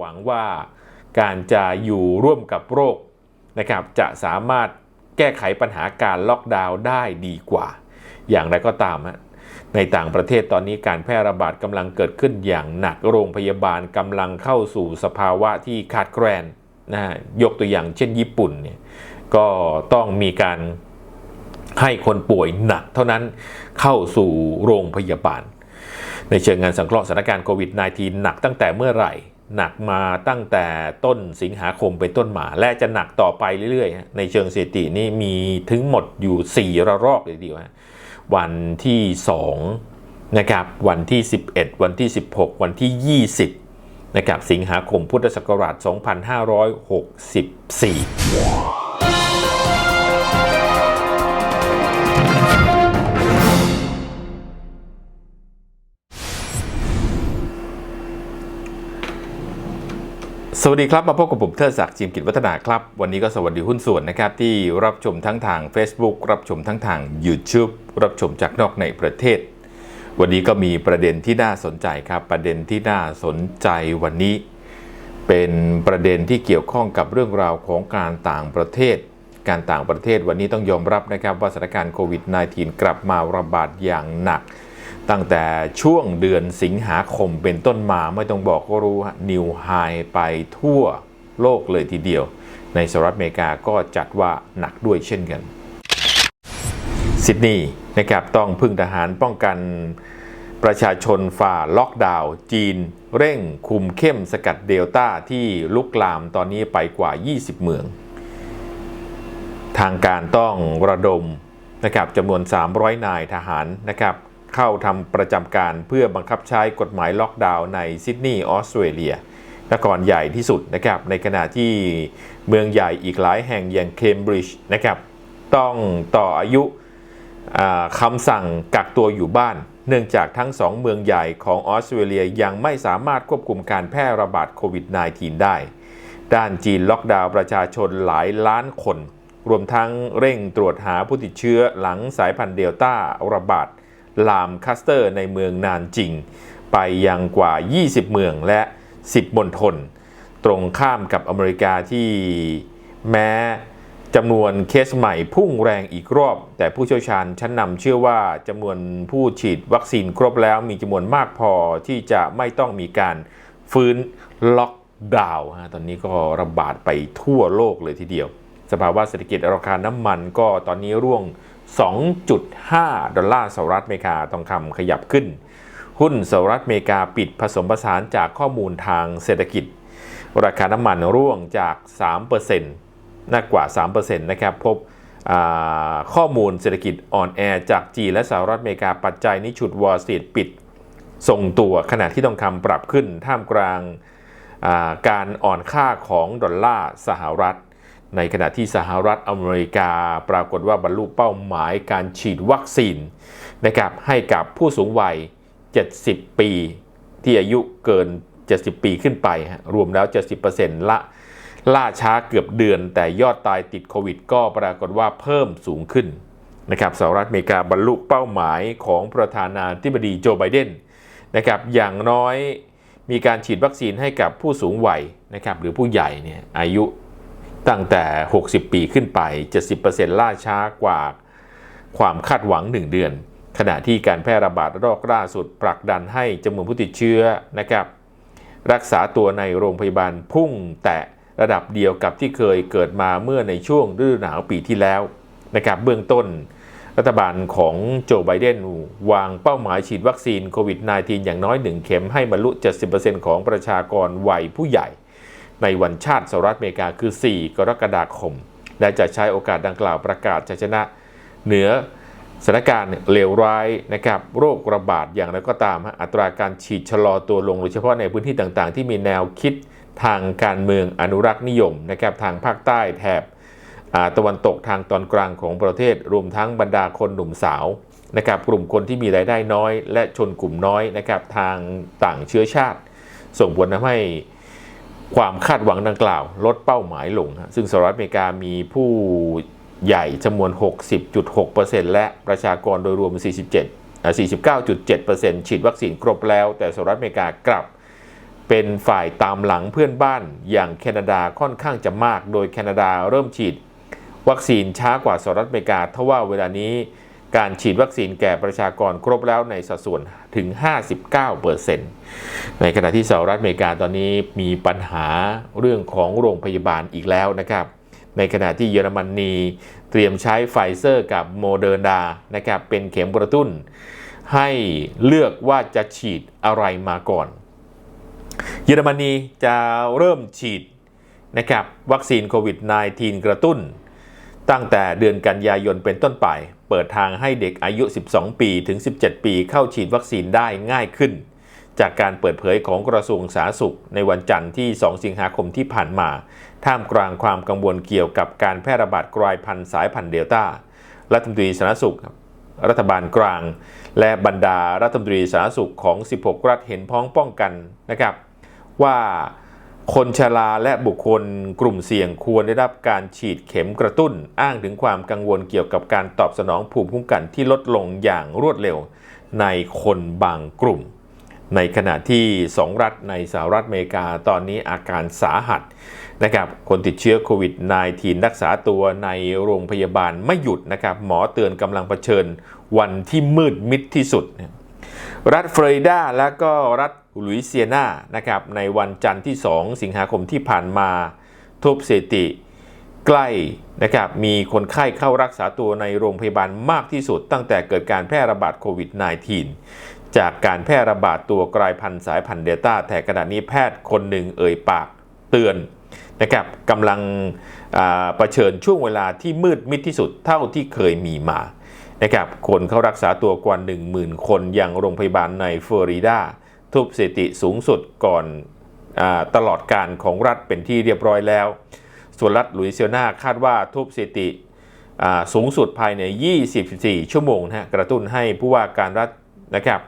หวังว่าการจะอยู่ร่วมกับโรคนะครับจะสามารถแก้ไขปัญหาการล็อกดาวน์ได้ดีกว่า อย่างไรก็ตามฮะในต่างประเทศตอนนี้การแพร่ระบาดกำลังเกิดขึ้นอย่างหนักโรงพยาบาลกำลังเข้าสู่สภาวะที่ขาดแคลนนะฮะยกตัวอย่างเช่นญี่ปุ่นเนี่ยก็ต้องมีการให้คนป่วยหนักเท่านั้นเข้าสู่โรงพยาบาล ในเชิงงานสังเคราะห์สถานการณ์โควิด -19 หนักตั้งแต่เมื่อไหร่ หนักมาตั้งแต่ต้นสิงหาคมเป็นต้นมา และจะหนักต่อไปเรื่อยๆ ในเชิงสถิตินี่มีถึงหมดอยู่ 4 ระลอกเลยทีเดียวะวันที่ 2 นะครับ วันที่ 11 วันที่ 16 วันที่ 20 นะครับ สิงหาคมพุทธศักราช 2564 สวัสดีครับ มาพบกับผมเทิดศักดิ์จิมกิจวัฒนาครับ วันนี้ก็สวัสดีหุ้นส่วนนะครับ ที่รับชมทั้งทาง Facebook รับชมทั้งทาง YouTube รับชมจากนอกในประเทศ วันนี้ก็มีประเด็นที่น่าสนใจครับ ประเด็นที่น่าสนใจวันนี้ เป็นประเด็นที่เกี่ยวข้องกับเรื่องราวของการต่างประเทศ การต่างประเทศวันนี้ต้องยอมรับนะครับว่าสถานการณ์โควิด -19 กลับมาระบาดอย่างหนัก ตั้งแต่ช่วงเดือนสิงหาคมเป็นต้นมาไม่ต้องบอกก็รู้นิวไฮไปทั่วโลกเลยทีเดียว ในสหรัฐอเมริกาก็จัดว่าหนักด้วยเช่นกันซิดนีย์นะครับต้องพึ่งทหารป้องกันประชาชนฝ่าล็อกดาวน์จีน เร่งคุมเข้มสกัดเดลต้าที่ลุกลามตอนนี้ไปกว่า 20 เมือง ทางการต้องระดมนะครับจำนวน 300 นายทหารนะครับ เข้าทำประจำการเพื่อบังคับใช้กฎหมายล็อกดาวน์ในซิดนีย์ออสเตรเลียนครใหญ่ที่สุดนะครับในขณะที่เมืองใหญ่อีกหลายแห่งอย่างเคมบริดจ์นะครับต้องต่ออายุคำสั่งกักตัวอยู่บ้าน เนื่องจากทั้งสองเมืองใหญ่ของออสเตรเลียยังไม่สามารถควบคุมการแพร่ระบาดโควิด -19 ได้ ด้านจีนล็อกดาวน์ประชาชนหลายล้านคน รวมทั้งเร่งตรวจหาผู้ติดเชื้อหลังสายพันธุ์เดลต้าระบาด ลามคัสเตอร์ในเมืองนานจิง ไปยังกว่า 20 เมืองและ 10มณฑลตรงข้ามกับอเมริกาที่แม้จำนวนเคสใหม่พุ่งแรงอีกรอบ แต่ผู้เชี่ยวชาญชั้นนำเชื่อว่าจำนวนผู้ฉีดวัคซีนครบแล้วมีจำนวนมากพอที่จะไม่ต้องมีการฟื้นล็อกดาวน์ตอนนี้ก็ระบาดไปทั่วโลกเลยทีเดียว สภาวะเศรษฐกิจราคาน้ำมันก็ตอนนี้ร่วง 2.5 ดอลลาร์สหรัฐอเมริกาทองคำขยับขึ้น หุ้นสหรัฐอเมริกาปิดผสมผสานจากข้อมูลทางเศรษฐกิจ ราคาน้ำมันร่วงจาก 3%น่ากว่า 3%นะครับ พบข้อมูลเศรษฐกิจอ่อนแอจากจีนและสหรัฐอเมริกาปัจจัยนี้ฉุดวอลสตรีทปิดทรงตัวขณะที่ทองคำปรับขึ้นท่ามกลางการอ่อนค่าของดอลลาร์สหรัฐ ในขณะที่สหรัฐอเมริกาปรากฏว่าบรรลุเป้าหมายการฉีดวัคซีนนะครับให้กับผู้สูงวัย 70 ปี ที่อายุเกิน 70 ปีขึ้นไป รวมแล้ว 70%ละล่าช้าเกือบเดือน แต่ยอดตายติดโควิด ก็ปรากฏว่าเพิ่มสูงขึ้นนะครับสหรัฐอเมริกาบรรลุเป้าหมายของประธานาธิบดีโจไบเดนนะครับอย่างน้อยมีการฉีดวัคซีนให้กับผู้สูงวัยนะครับหรือผู้ใหญ่เนี่ยอายุ ตั้งแต่ 60 ปีขึ้นไป 70%ล่าช้ากว่าความคาดหวัง 1 เดือน ขณะที่การแพร่ระบาดรอบล่าสุดผลักดันให้จำนวนผู้ติดเชื้อนะครับ รักษาตัวในโรงพยาบาลพุ่งแตะระดับเดียวกับที่เคยเกิดมาเมื่อในช่วงฤดูหนาวปีที่แล้วนะครับเบื้องต้น รัฐบาลของโจไบเดนวางเป้าหมายฉีดวัคซีนโควิด -19 อย่างน้อย 1 เข็มให้บรรลุ 70%ของประชากรวัยผู้ใหญ่ ในวันชาติสหรัฐอเมริกาคือ 4 กรกฎาคม และจะใช้โอกาสดังกล่าวประกาศชัยชนะ เหนือสถานการณ์เลวร้ายนะครับโรคระบาดอย่างไรก็ตาม อัตราการฉีดชะลอตัวลงโดยเฉพาะในพื้นที่ต่างๆ ที่มีแนวคิดทางการเมืองอนุรักษ์นิยมนะครับทางภาคใต้แถบตะวันตกทางตอนกลางของประเทศรวมทั้งบรรดาคนหนุ่มสาวนะครับกลุ่มคนที่มีรายได้น้อย และชนกลุ่มน้อยนะครับทางต่างเชื้อชาติ ส่งผลทำให้ ความคาดหวังดังกล่าวลดเป้าหมายลง ซึ่งสหรัฐอเมริกามีผู้ใหญ่จำนวน 60.6%และประชากรโดยรวม 47 49.7%ฉีดวัคซีนครบแล้ว แต่สหรัฐอเมริกากลับเป็นฝ่ายตามหลังเพื่อนบ้านอย่างแคนาดาค่อนข้างจะมาก โดยแคนาดาเริ่มฉีดวัคซีนช้ากว่าสหรัฐอเมริกาทว่าเวลานี้ การฉีดวัคซีนแก่ประชากรครบแล้วในสัดส่วนถึง 59%ในขณะที่สหรัฐอเมริกาตอนนี้มีปัญหาเรื่องของโรงพยาบาลอีกแล้วนะครับ ในขณะที่เยอรมนีเตรียมใช้ไฟเซอร์กับโมเดอร์นานะครับเป็นเข็มกระตุ้น ให้เลือกว่าจะฉีดอะไรมาก่อน เยอรมนีจะเริ่มฉีดนะครับวัคซีนโควิด -19 กระตุ้น ตั้งแต่เดือนกันยายนเป็นต้นไป เปิดทางให้เด็กอายุ 12 ปีถึง 17 ปีเข้าฉีดวัคซีนได้ง่ายขึ้น จากการเปิดเผยของกระทรวงสาธารณสุข ในวันจันทร์ที่ 2 สิงหาคมที่ผ่านมา ท่ามกลางความกังวลเกี่ยวกับการแพร่ระบาดกลายพันธุ์สายพันธุ์เดลต้ารัฐมนตรีสาธารณสุข รัฐบาลกลาง และบรรดารัฐมนตรีสาธารณสุขของ 16 รัฐเห็นพ้องป้องกันนะครับว่า คนชราและบุคคลกลุ่มเสี่ยงควรได้รับการฉีดเข็มกระตุ้น อ้างถึงความกังวลเกี่ยวกับการตอบสนองภูมิคุ้มกันที่ลดลงอย่างรวดเร็วในคนบางกลุ่ม ในขณะที่2รัฐในสหรัฐอเมริกาตอนนี้อาการสาหัสนะครับคนติดเชื้อโควิด -19 รักษาตัวในโรงพยาบาลไม่หยุดนะครับหมอเตือนกำลังเผชิญวันที่มืดมิดที่สุด รัฐฟลอริดาและก็รัฐลุยเซียนานะครับในวันจันทร์ที่ 2 สิงหาคมที่ผ่านมาทุบสถิติ ใกล้นะครับมีคนไข้เข้ารักษาตัวในโรงพยาบาลมากที่สุด ตั้งแต่เกิดการแพร่ระบาดโควิด -19 จากการแพร่ระบาดตัวกลายพันธุ์สายพันธุ์เดลต้าแต่ขณะนี้แพทย์คนหนึ่งเอ่ยปากเตือนนะครับกำลังเผชิญช่วงเวลาที่มืดมิดที่สุดเท่าที่เคยมีมา นะครับคนเข้ารักษาตัวกว่า 10,000 คนอยังโรงพยาบาลในฟลอริดาทุบสถิติสูงสุดก่อนอตลอดการของรัฐเป็นที่เรียบร้อยแล้ว ส่วนรัฐลุยเซียนาคาดว่าทุบสถิติสูงสุดภายใน 24 ชั่วโมงนะฮะกระตุ้นให้ผู้ว่าการรัฐนะครับ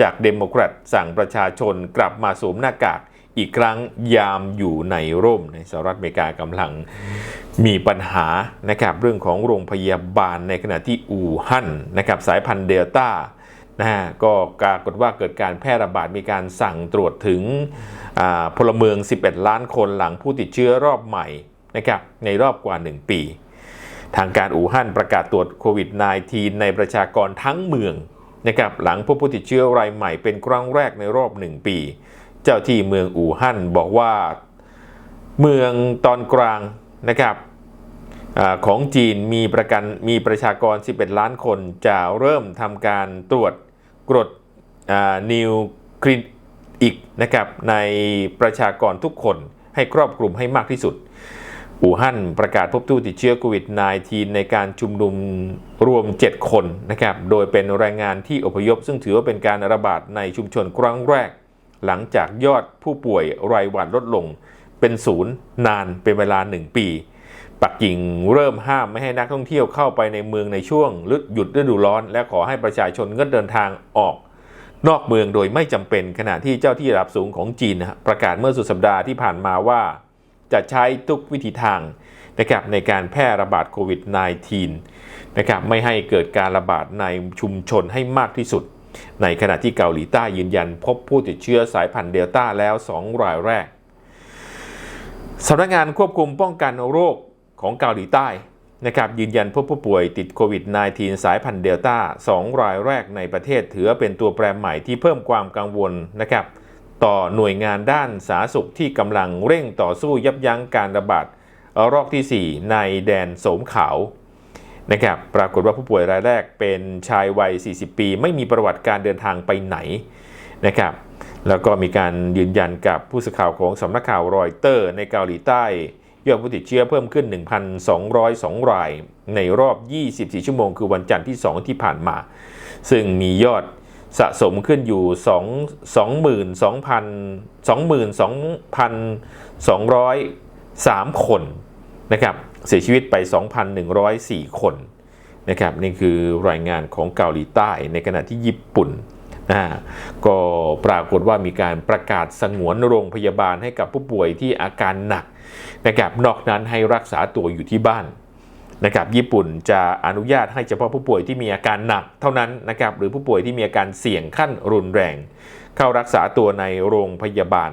จากเดโมแครตสั่งประชาชนกลับมาสวมหน้ากาก อีกครั้งยามอยู่ในร่มในสหรัฐอเมริกากำลังมีปัญหานะครับเรื่องของโรงพยาบาลในขณะที่อู่ฮั่นนะครับสายพันธุ์เดลต้านะฮะก็ปรากฏว่าเกิดการแพร่ระบาดมีการสั่งตรวจถึงพลเมือง 11 ล้านคนหลังผู้ติดเชื้อรอบใหม่นะครับในรอบกว่า 1 ปี ทางการอู่ฮั่นประกาศตรวจโควิด -19 ในประชากรทั้งเมืองนะครับหลังพบผู้ติดเชื้อรายใหม่เป็นครั้งแรกในรอบ 1 ปี เจ้าที่เมืองอู่ฮั่นบอกว่าเมืองตอนกลางนะครับอของจีนมีประกันมีประชากร 11 ล้านคนจะเริ่มทำการตรวจกรดนิวคลินอีกนะครับในประชากรทุกคนให้ครอบคลุมให้มากที่สุด อู่ฮั่นประกาศพบผู้ติดเชื้อโควิด -19 ในการชุมนุมรวม 7 คนนะครับ โดยเป็นแรงงานที่อพยพซึ่งถือว่าเป็นการระบาดในชุมชนครั้งแรก หลังจากยอดผู้ป่วยรายวันลดลงเป็นศูนย์นานเป็นเวลา 1 ปี ปักกิ่งเริ่มห้ามไม่ให้นักท่องเที่ยวเข้าไปในเมืองในช่วงหยุดฤดูร้อน และขอให้ประชาชนงดเดินทางออก นอกเมืองโดยไม่จำเป็นขณะที่เจ้าที่ระดับสูงของจีนประกาศเมื่อสุดสัปดาห์ที่ผ่านมาว่า จะใช้ทุกวิธีทางนะครับในการแพร่ระบาดโควิด -19 นะครับไม่ให้เกิดการระบาดในชุมชนให้มากที่สุด ในขณะที่เกาหลีใต้ยืนยันพบผู้ติดเชื้อสายพันธุ์เดลต้าแล้ว 2 รายแรกสำนักงานควบคุมป้องกันโรคของเกาหลีใต้นะครับยืนยันพบผู้ป่วยติดโควิด -19 สายพันธุ์เดลต้า 2 รายแรกในประเทศถือเป็นตัวแปรใหม่ที่เพิ่มความกังวลนะครับต่อหน่วยงานด้านสาธารณสุขที่กำลังเร่งต่อสู้ยับยั้งการระบาดรอบที่ 4 ในแดนโสมขาว นะครับปรากฏว่าผู้ป่วยรายแรกเป็นชายวัย 40 ปี ไม่มีประวัติการเดินทางไปไหนนะครับแล้วก็มีการยืนยันกับผู้สื่อข่าวของสำนักข่าวรอยเตอร์ ในเกาหลีใต้ยอดผู้ติดเชื้อเพิ่มขึ้น 1,202 ราย ในรอบ 24 ชั่วโมง คือวันจันทร์ที่ 2 ที่ผ่านมา ซึ่งมียอดสะสมขึ้นอยู่ 2 22,000 22,203 คนนะครับ เสียชีวิตไป 2,104 คนนะครับนี่คือรายงานของเกาหลีใต้ในขณะที่ญี่ปุ่นนะก็ปรากฏว่ามีการประกาศสงวนโรงพยาบาลให้กับผู้ป่วยที่อาการหนักนะครับนอกนั้นให้รักษาตัวอยู่ที่บ้านนะครับญี่ปุ่นจะอนุญาตให้เฉพาะผู้ป่วยที่มีอาการหนักเท่านั้นนะครับหรือผู้ป่วยที่มีอาการเสี่ยงขั้นรุนแรง เข้ารักษาตัวในโรงพยาบาล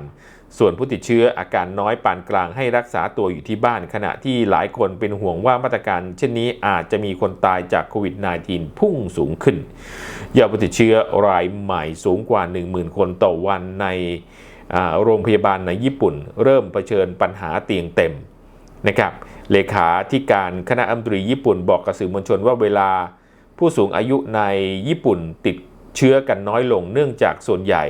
ส่วนผู้ติดเชื้ออาการน้อยปานกลางให้รักษาตัวอยู่ที่บ้าน ขณะที่หลายคนเป็นห่วงว่ามาตรการ เช่นนี้อาจจะมีคนตายจากโควิด -19 พุ่งสูงขึ้นยอดผู้ติดเชื้อรายใหม่สูงกว่า 10,000 คนต่อวันในโรงพยาบาลในญี่ปุ่น เริ่มเผชิญปัญหาเตียงเต็มนะครับเลขาธิการคณะอัมตรีญี่ปุ่นบอกกับสื่อมวลชนว่าเวลาผู้สูงอายุในญี่ปุ่นติดเชื้อกันน้อยลง เนื่องจากส่วนใหญ่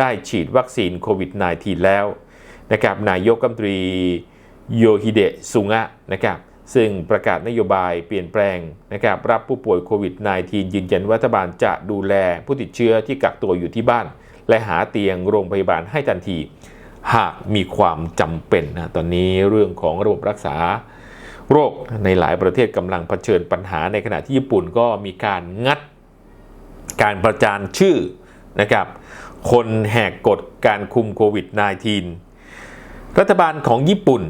ได้ฉีดวัคซีนโควิด -19 แล้วนะครับนายกรัฐมนตรีโยฮิเดะซุงะนะครับซึ่งประกาศนโยบายเปลี่ยนแปลงนะครับรับผู้ป่วยโควิด -19 ยืนยันว่ารัฐบาลจะดูแลผู้ติดเชื้อที่กักตัวอยู่ที่บ้าน และหาเตียงโรงพยาบาลให้ทันที หากมีความจำเป็นนะตอนนี้เรื่องของระบบรักษา โรคในหลายประเทศกำลังเผชิญปัญหาในขณะที่ญี่ปุ่นก็มีการงัด การประจานชื่อนะครับ คนแหกกฎการคุมโควิด -19 รัฐบาลของญี่ปุ่น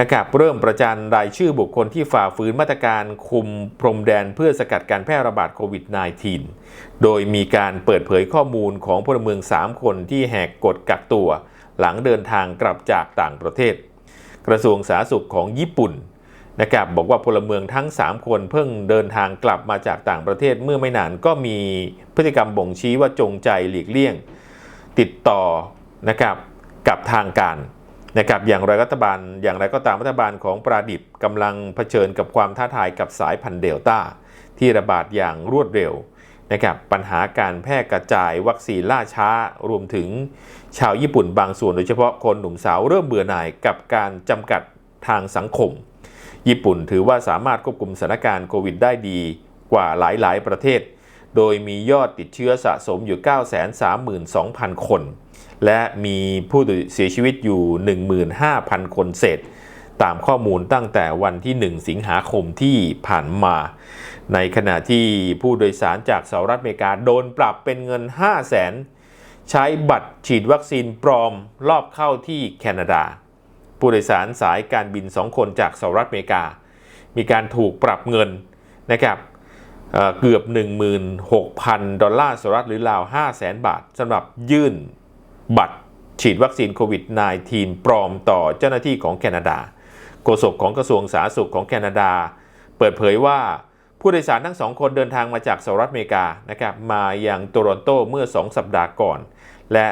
นะครับเริ่มประจานรายชื่อบุคคลที่ฝ่าฝืนมาตรการคุมพรมแดนเพื่อสกัดการแพร่ระบาดโควิด -19 โดยมีการเปิดเผยข้อมูลของพลเมือง 3 คนที่แหกกฎกักตัว หลังเดินทางกลับจากต่างประเทศ กระทรวงสาธารณสุขของญี่ปุ่นนะครับบอกว่าพลเมืองทั้ง 3 คนเพิ่งเดินทางกลับมาจากต่างประเทศเมื่อไม่นานก็มีพฤติกรรมบ่งชี้ว่าจงใจหลีกเลี่ยง ติดต่อนะครับกับทางการนะครับอย่างไรรัฐบาลอย่างไรก็ตามรัฐบาลของปราดิบกำลังเผชิญกับความท้าทายกับสายพันธุ์เดลต้า ที่ระบาดอย่างรวดเร็วนะครับปัญหาการแพร่กระจายวัคซีนล่าช้ารวมถึงชาวญี่ปุ่นบางส่วนโดยเฉพาะคนหนุ่มสาวเริ่มเบื่อหน่ายกับการจำกัดทางสังคม ญี่ปุ่นถือว่าสามารถควบคุมสถานการณ์โควิดได้ดีกว่าหลายๆ ประเทศ โดยมียอดติดเชื้อสะสมอยู่ 932,000 คน และมีผู้เสียชีวิตอยู่ 15,000 คนเศษ ตามข้อมูลตั้งแต่วันที่ 1 สิงหาคมที่ผ่านมา ในขณะที่ผู้โดยสารจากสหรัฐอเมริกาโดนปรับเป็นเงิน 5 0 0แสนใช้บัตรฉีดวัคซีนปลอมรอบเข้าที่แคนาดา ผู้โดยสารสายการบิน 2 คนจากสหรัฐอเมริกา มีการถูกปรับเงินนะครับ เอ่อเกือบ 16,000 ดอลลาร์สหรัฐหรือราว 500,000บาทสำหรับยื่นบัตรฉีดวัคซีนโควิด -19 ปลอมต่อเจ้าหน้าที่ของแคนาดา โฆษกของกระทรวงสาธารณสุขของแคนาดา เปิดเผยว่าผู้โดยสารทั้งสองคนเดินทางมาจากสหรัฐอเมริกานะครับมาอย่างโตรอนโตเมื่อ 2 สัปดาห์ก่อน และ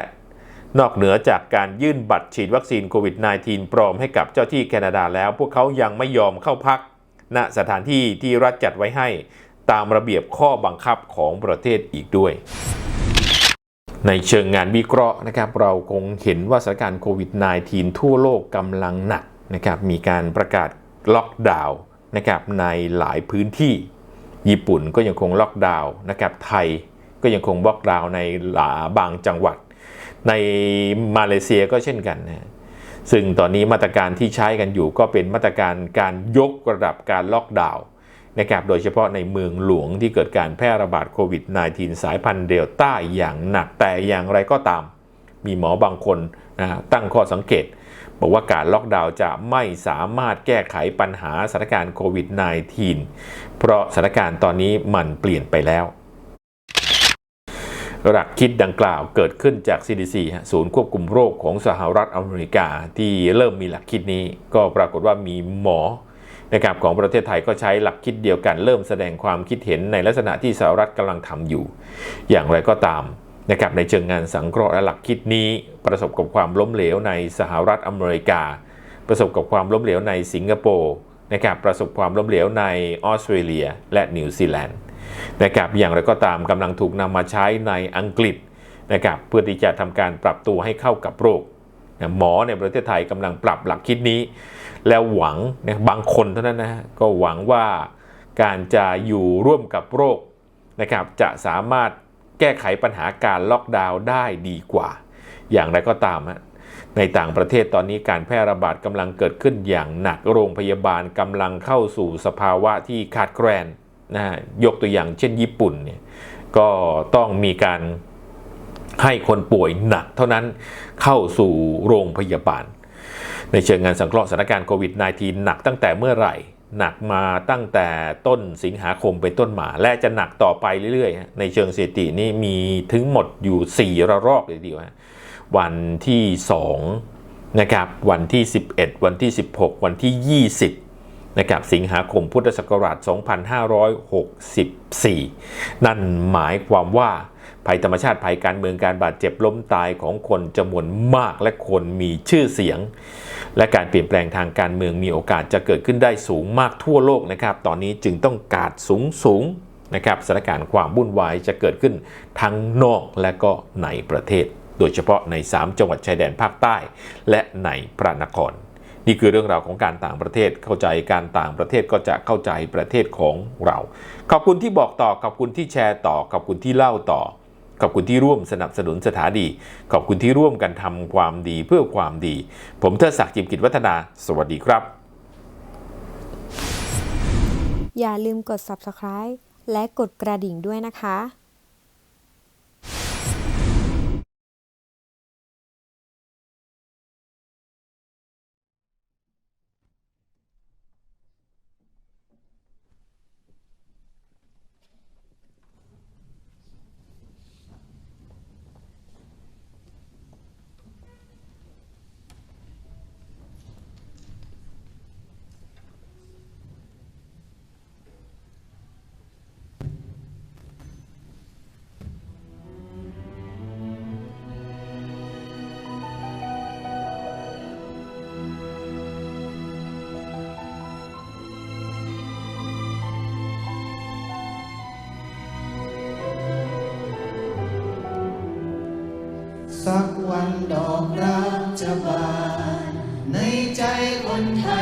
นอกเหนือจากการยื่นบัตรฉีดวัคซีนโควิด -19 ปลอมให้กับเจ้าที่แคนาดาแล้ว พวกเขายังไม่ยอมเข้าพักณสถานที่ที่รัฐจัดไว้ให้ ตามระเบียบข้อบังคับของประเทศอีกด้วย ในเชิงงานวิเคราะห์นะครับ เราคงเห็นว่าสถานการณ์โควิด -19 ทั่วโลกกำลังหนักนะครับ มีการประกาศล็อกดาวน์นะครับในหลายพื้นที่ ญี่ปุ่นก็ยังคงล็อกดาวน์นะครับไทยก็ยังคงล็อกดาวน์ในหลาบางจังหวัด ในมาเลเซียก็เช่นกันนะซึ่งตอนนี้มาตรการที่ใช้กันอยู่ก็เป็นมาตรการการยกระดับการล็อกดาวน์ นะครับโดยเฉพาะในเมืองหลวงที่เกิดการแพร่ระบาดโควิด -19 สายพันธุ์เดลต้าอย่างหนักแต่อย่างไรก็ตาม มีหมอบางคนนะตั้งข้อสังเกต บอกว่าการล็อกดาวน์จะไม่สามารถแก้ไขปัญหาสถานการณ์โควิด -19 เพราะสถานการณ์ตอนนี้มันเปลี่ยนไปแล้วหลักคิดดังกล่าวเกิดขึ้นจาก CDC ฮะศูนย์ควบคุมโรคของสหรัฐอเมริกา ที่เริ่มมีหลักคิดนี้ก็ปรากฏว่ามีหมอ นะครับของประเทศไทยก็ใช้หลักคิดเดียวกัน เริ่มแสดงความคิดเห็นในลักษณะที่สหรัฐกำลังทำอยู่ อย่างไรก็ตามนะครับในเชิงงานสังเคราะห์และหลักคิดนี้ ประสบกับความล้มเหลวในสหรัฐอเมริกา ประสบกับความล้มเหลวในสิงคโปร์นะครับประสบความล้มเหลวในออสเตรเลีย และนิวซีแลนด์นะครับอย่างไรก็ตามกำลังถูกนำมาใช้ในอังกฤษนะครับเพื่อที่จะทำการปรับตัวให้เข้ากับโรคหมอในประเทศไทยกำลังปรับหลักคิดนี้ แล้วหวังนะบางคนเท่านั้นนะฮะก็หวังว่าการจะอยู่ร่วมกับโรคนะครับจะสามารถแก้ไขปัญหาการล็อกดาวน์ได้ดีกว่า อย่างไรก็ตามฮะในต่างประเทศตอนนี้การแพร่ระบาดกำลังเกิดขึ้นอย่างหนักโรงพยาบาลกำลังเข้าสู่สภาวะที่ขาดแคลนนะฮะยกตัวอย่างเช่นญี่ปุ่นเนี่ยก็ต้องมีการให้คนป่วยหนักเท่านั้นเข้าสู่โรงพยาบาล ในเชิงงานสังเคราะห์สถานการณ์โควิด -19 หนักตั้งแต่เมื่อไหร่ หนักมาตั้งแต่ต้นสิงหาคมเป็นต้นมา และจะหนักต่อไปเรื่อยๆ ในเชิงสถิตินี่มีถึงหมดอยู่ 4 ระลอกเลยทีเดียววันที่นะครับ วันที่ 11 วันที่ 16 วันที่ 20 นะครับ สิงหาคมพุทธศักราช 2564 นั่นหมายความว่า ภัยธรรมชาติภัยการเมืองการบาดเจ็บล้มตายของคนจำนวนมากและคนมีชื่อเสียง และการเปลี่ยนแปลงทางการเมืองมีโอกาสจะเกิดขึ้นได้สูงมากทั่วโลกนะครับ ตอนนี้จึงต้องการสูงสูงนะครับสถานการณ์ความวุ่นวายจะเกิดขึ้นทั้งนอกและก็ในประเทศ โดยเฉพาะใน 3 จังหวัดชายแดนภาคใต้ และในพระนคร นี่คือเรื่องราวของการต่างประเทศเข้าใจการต่างประเทศก็จะเข้าใจประเทศของเรา ขอบคุณที่บอกต่อขอบคุณที่แชร์ต่อขอบคุณที่เล่าต่อ ขอบคุณที่ร่วมสนับสนุนสถานีขอบคุณที่ร่วมกันทำความดีเพื่อความดี ผมเทิดศักดิ์จิมกิจวัฒนา สวัสดีครับ อย่าลืมกด subscribe และกดกระดิ่งด้วยนะคะ สักวันดอกรักจะบานในใจคนไทย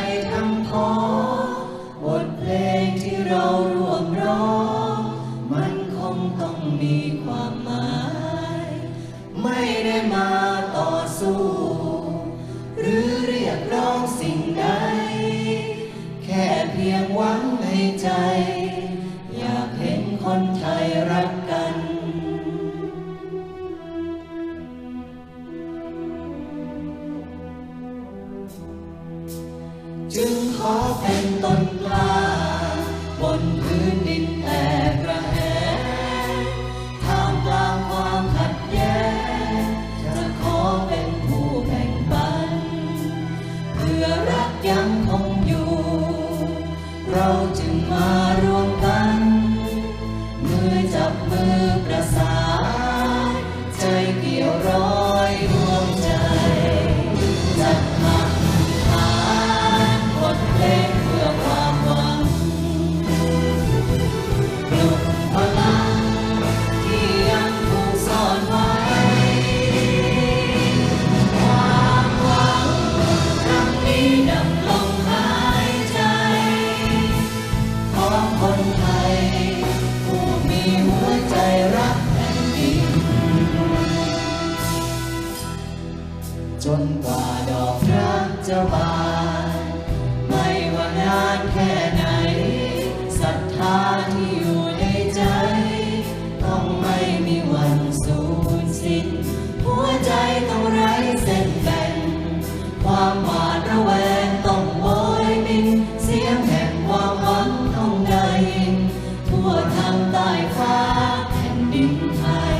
ดิ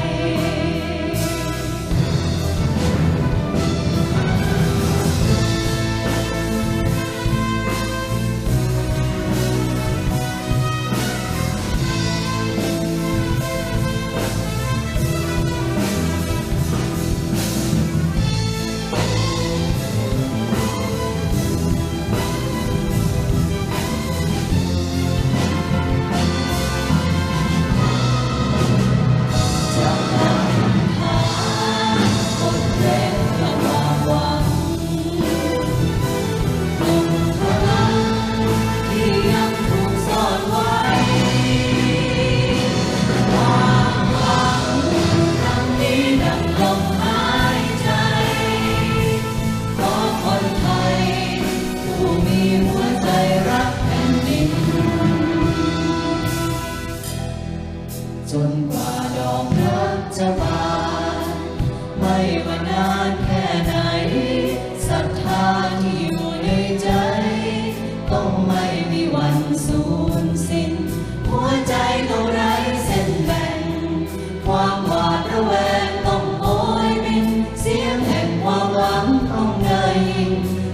Thank you.